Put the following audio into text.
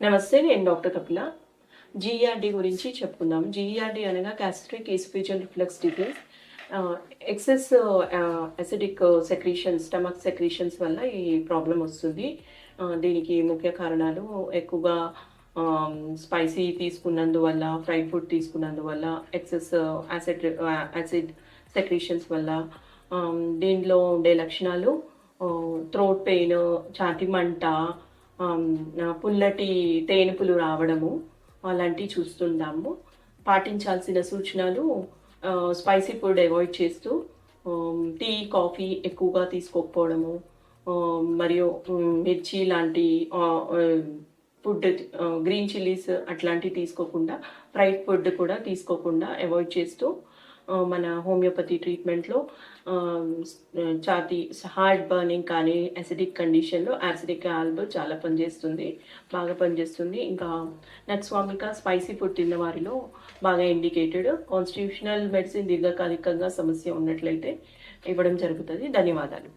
నమస్తే నేను doctor Kapila. GERD గురించి చెప్పుకుందాం. జీఈఆర్డీ అనగా gastric oesophageal reflex disease excess acidic secretion stomach secretions వల్ల ఈ ప్రాబ్లం వస్తుంది. దీనికి ముఖ్య కారణాలు ఎక్కువగా స్పైసీ తీసుకున్నందువల్ల ఫ్రై ఫుడ్ తీసుకున్నందువల్ల ఎక్సెస్ యాసిడ్ యాసిడ్ సెక్రీషన్స్ వల్ల దీనిలో ఉండే లక్షణాలు థ్రోట్ పెయిన్ ఛాతి మంట పుల్లటి తేనుపులు రావడము అలాంటివి చూస్తుంటాము. పాటించాల్సిన సూచనలు స్పైసీ ఫుడ్ అవాయిడ్ చేస్తూ టీ కాఫీ ఎక్కువగా తీసుకోకపోవడము మరియు మిర్చి లాంటి ఫుడ్ గ్రీన్ చిల్లీస్ అట్లాంటివి తీసుకోకుండా ఫ్రైడ్ ఫుడ్ కూడా తీసుకోకుండా అవాయిడ్ చేస్తూ మన హోమియోపతి ట్రీట్మెంట్లో ఛాతీ హార్ట్ బర్నింగ్ కానీ అసిడిక్ కండిషన్లో యాసిడిక్ ఆల్బో చాలా పనిచేస్తుంది బాగా పనిచేస్తుంది. ఇంకా నక్స్వామిక స్పైసీ ఫుడ్ తిన్న వారిలో బాగా ఇండికేటెడ్ కాన్స్టిట్యూషనల్ మెడిసిన్ దీర్ఘకాలికంగా సమస్య ఉన్నట్లయితే ఇవ్వడం జరుగుతుంది. ధన్యవాదాలు.